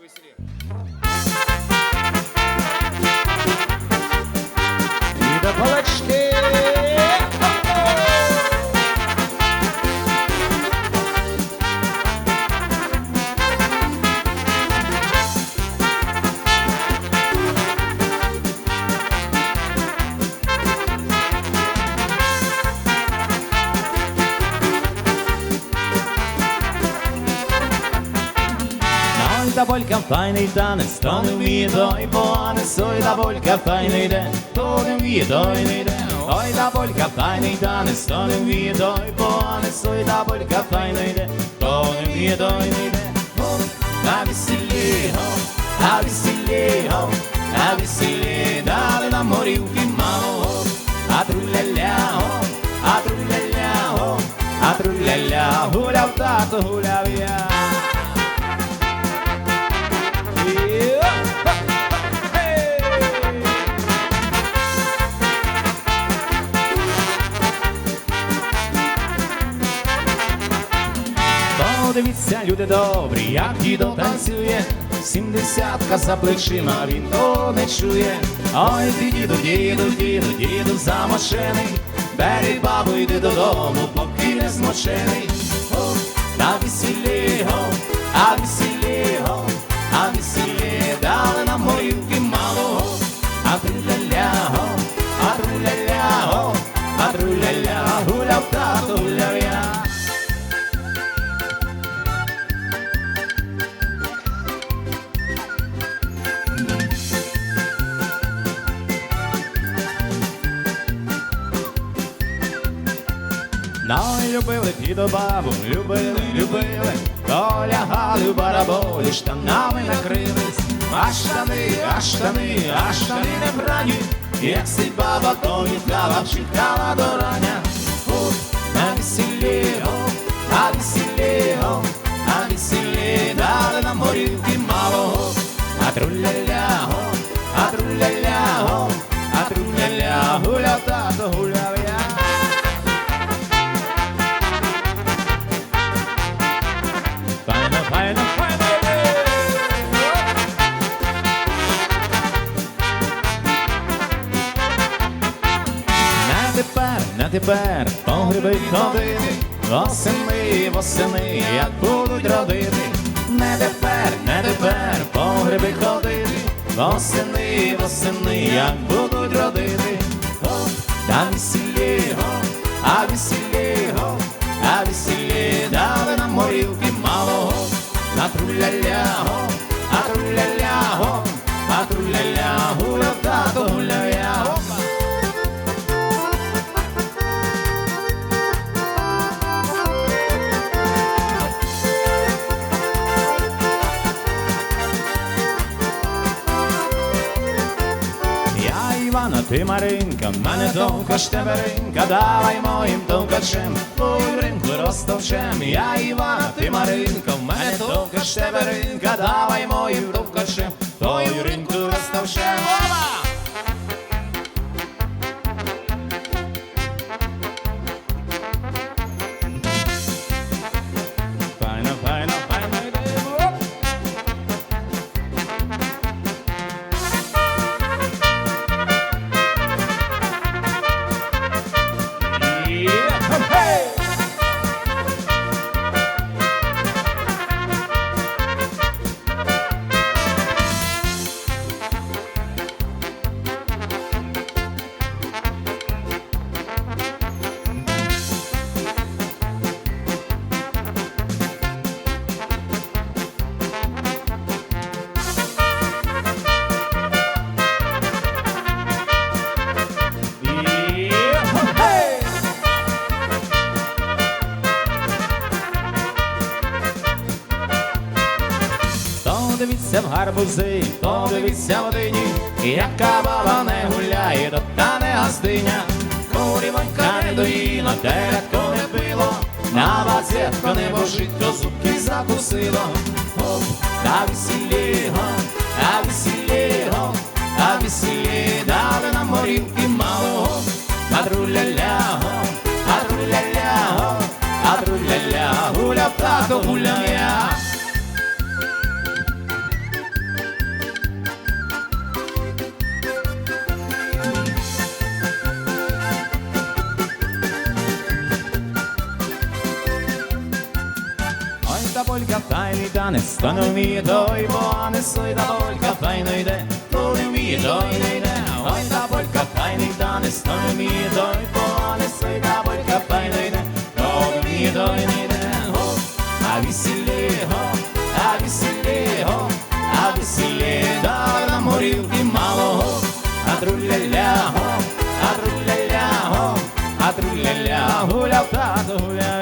веселее. Болька файний танець, то не вміє, той поганець, ой, та болька файний йде, то не вміє, той не йде. Ой, та болька файний танець, то не вміє, той поганець, ой, та болька файний йде, то не вміє, той не йде. О, на весіллі, о, на весіллі, дали нам горівки мало, а труля-ля, а труля-ля, а труля-ля, гуляв тато, гуляв я. Подивіться, люди добрі, як дідо танцює, сімдесятка за плечима, він то не чує. Ой, ти діду, діду, діду, діду замошений, бери бабу, йди додому, поки не змочений. Весіллі, го, а весіллі, І любили дідо бабу, любили, любили, то лягали в бараболі, штанами накрились, а штани, а штани, а штани не брані, як сить баба, то віддала, чекала до рання. О, на весіллі, о, а весіллі, о, а весіллі, дали нам горілки мало, а труля-ля, на тепер погреби ходити, восени, восени, як будуть родити. Не тепер, не тепер погреби ходити, восени, восени, як будуть родити. Весіллі, го, а весіллі, го, а весіллі, дали нам горілки мало, на труля-ля, ти Маринка, в мене тонка штеберинка, давай моїм товкачем, твою ринку розтовчем. Я Івана, ти Маринка, в мене тонка штеберинка, давай моїм тонкачем, Дивіться в гарбузи, то дивіться в одині, яка баба не гуляє, то та не гостиня. Курівонька не доїла, телятко не било, на базетко не божитко, зубки закусило. Оп, та весіллі, го, а весіллі, го, а весіллі, дали нам горілки полька файний танець, то не вміє той, бо не сой та полька файно йде, то не вміє той не йде. Ой, та полька файний танець, то не вміє той, бо не сой та полька файно йде, то не вміє той не йде. Го, а весілі, го, а весілі, го, а весілі, да нам горілки мало, го, а труля-ля, го, а труля-ля, го, а труля-ля, гуляв тато, гуляв